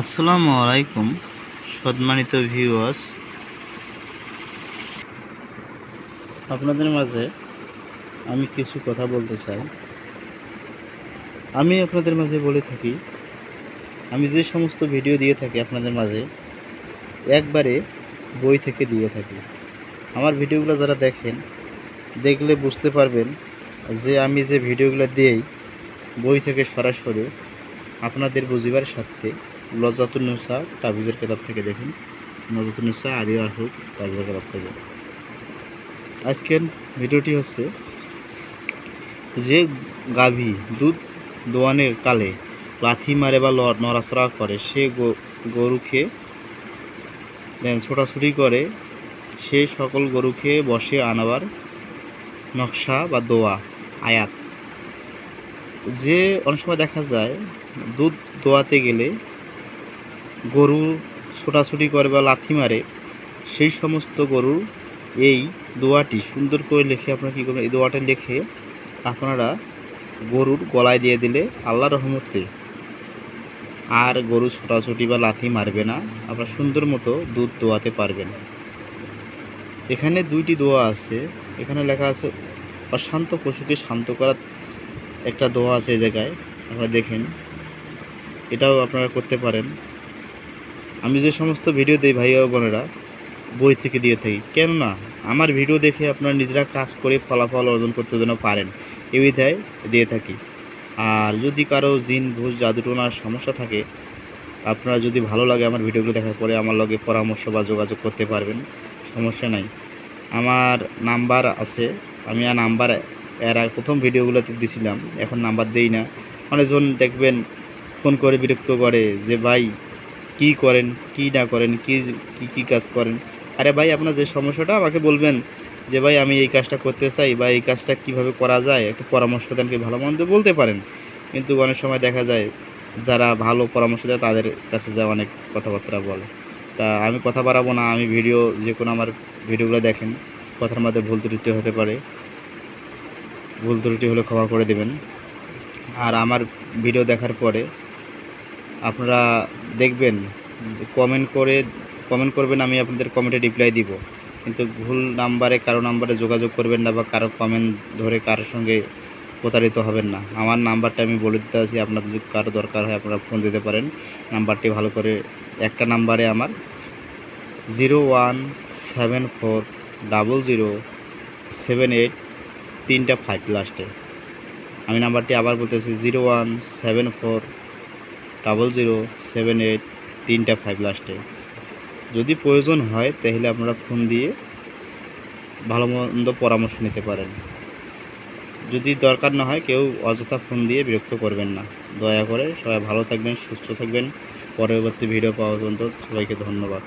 আসসালামু আলাইকুম, সম্মানিত ভিউয়ার্স আপনাদের মাঝে আমি কিছু কথা বলতে চাই। আমি আপনাদের মাঝে বলে থাকি, আমি যে সমস্ত ভিডিও দিয়ে থাকি আপনাদের মাঝে, একবারে বই থেকে দিয়ে থাকি। আমার ভিডিওগুলো যারা দেখেন, দেখলে বুঝতে পারবেন যে আমি যে ভিডিওগুলো দিই বই থেকে সরাসরি আপনাদের বুঝিবার স্বার্থে লজাতুন্নুসা তাবিজের কেতাব থেকে দেখুন। লজাতুন্নুসা আদি আহুদ তাবিজের কেতাব থেকে। আজকের ভিডিওটি হচ্ছে যে গাভী দুধ দোয়ানের কালে লাথি মারে বা নড়াচড়া করে, সে গরুকে ছোটাছুটি করে, সে সকল গরুকে বসে আনাবার নকশা বা দোয়া, আয়াত। যে অনেক সময় দেখা যায়, দুধ দোয়াতে গেলে গরু ছোটাছুটি করে বা লাথি মারে, সেই সমস্ত গরুর এই দোয়াটি সুন্দর করে লিখে আপনারা কী করবেন? এই দোয়াটা লিখে আপনারা গরুর গলায় দিয়ে দিলে আল্লাহ রহমতে আর গরু ছোটাছুটি বা লাথি মারবে না, আপনারা সুন্দর মতো দুধ দোয়াতে পারবেন। এখানে দুইটি দোয়া আছে, এখানে লেখা আছে, অশান্ত পশুকে শান্ত করার একটা দোয়া আছে এই জায়গায়, আপনারা দেখেন। এটাও আপনারা করতে পারেন। আমি যে সমস্ত ভিডিও দিই ভাই বোনেরা, বই থেকে দিয়ে থাকি। কেননা, আমার ভিডিও দেখে আপনারা নিজেরা কাজ করে ফলাফল অর্জন করতে যেন পারেন এই বিধায় দিয়ে থাকি। আর যদি কারও জিন, ভুজ, জাদুটোনার সমস্যা থাকে, আপনারা যদি ভালো লাগে আমার ভিডিওগুলো দেখার পরে আমার লগে পরামর্শ বা যোগাযোগ করতে পারবেন, সমস্যা নাই। আমার নাম্বার আছে, আমি আর নাম্বার এর প্রথম ভিডিওগুলোতে দিছিলাম, এখন নাম্বার দেই না। অনেকজন দেখবেন ফোন করে বিরক্ত করে যে, ভাই কি করেন, কি না করেন, কি কি কি কাজ করেন? আরে ভাই, আপনার যে সমস্যাটা, আমাকে বলবেন যে, ভাই, আমি এই কাজটা করতে চাই বা এই কাজটা কীভাবে করা যায়? একটু পরামর্শ দেন, কি ভালো মন্দ বলতে পারেন। কিন্তু অনেক সময় দেখা যায়, যারা ভালো পরামর্শ দেয়, তাদের কাছে যা অনেক কথাবার্তা বলে। তা আমি কথা বাড়াবো না, আমি ভিডিও, যে কোনো আমার ভিডিওগুলো দেখেন, কথার মধ্যে ভুল ত্রুটি হতে পারে। ভুল ত্রুটি হলে ক্ষমা করে দেবেন। আর আমার ভিডিও দেখার পরে আপনারা দেখবেন কমেন্ট করে কমেন্ট করবেন, আমি আপনাদের কমেন্টে রিপ্লাই দিব। কিন্তু ভুল নাম্বারে কারও নাম্বারে যোগাযোগ করবেন না বা কারও কমেন্ট ধরে কারোর সঙ্গে প্রতারিত হবেন না। আমার নাম্বারটা আমি বলে দিতে আছি আপনার যদি কারও দরকার হয়, আপনারা ফোন দিতে পারেন। নাম্বারটি ভালো করে, একটা নাম্বারে আমার zero one seven four double zero seven eight তিনটা ফাইভ লাস্টে আমি নাম্বারটি আবার বলতেছি zero one seven four double zero seven eight তিনটা ফাইভ লাস্টে যদি প্রয়োজন হয়, তাহলে আপনারা ফোন দিয়ে ভালো মন্দ পরামর্শ নিতে পারেন। যদি দরকার না হয়, কেউ অযথা ফোন দিয়ে বিরক্ত করবেন না। দয়া করে সবাই ভালো থাকবেন, সুস্থ থাকবেন। পরবর্তী ভিডিও পাওয়া পর্যন্ত সবাইকে ধন্যবাদ।